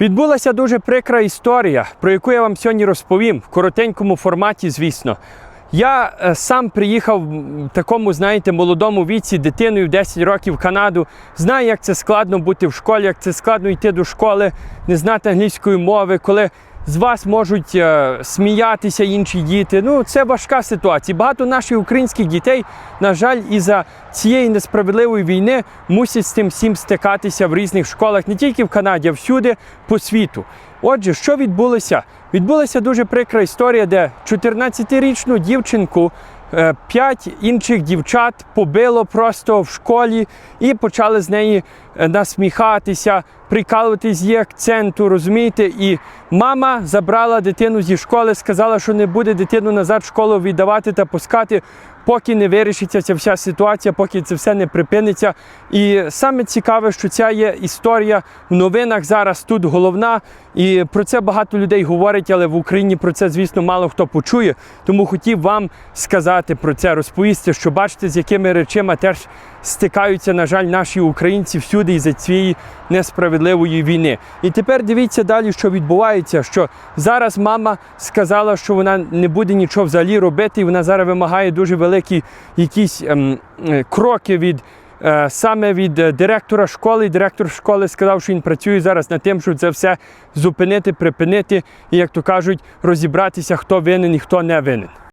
Відбулася дуже прикра історія, про яку я вам сьогодні розповім в коротенькому форматі, звісно. Я е, сам приїхав в такому, знаєте, молодому віці, дитиною в 10 років в Канаду. Знаю, як це складно бути в школі, як це складно йти до школи, не знати англійської мови, коли з вас можуть е, сміятися інші діти. Ну, це важка ситуація. Багато наших українських дітей, на жаль, із-за цієї несправедливої війни мусять з тим всім стикатися в різних школах, не тільки в Канаді, а всюди по світу. Отже, що відбулося? Відбулася дуже прикра історія, де 14-річну дівчинку. е, П'ять інших дівчат побило просто в школі і почали з неї е, насміхатися, прикалуватись її акценту, розумієте? І мама забрала дитину зі школи, сказала, що не буде дитину назад в школу віддавати та пускати, поки не вирішиться ця вся ситуація, поки це все не припиниться. І саме цікаве, що ця є історія в новинах зараз тут головна, і про це багато людей говорять, але в Україні про це, звісно, мало хто почує. Тому хотів вам сказати про це, розповісти, що бачите, з якими речима теж стикаються, на жаль, наші українці всюди із-за цієї несправедливої війни. І тепер дивіться далі, що відбувається. Що зараз мама сказала, що вона не буде нічого взагалі робити, і вона зараз вимагає дуже великі якісь ем, е, кроки від. е, Саме від е, директора школи, директор школи сказав, що він працює зараз над тим, щоб це все зупинити, припинити і, як то кажуть, розібратися, хто винен і хто не винен.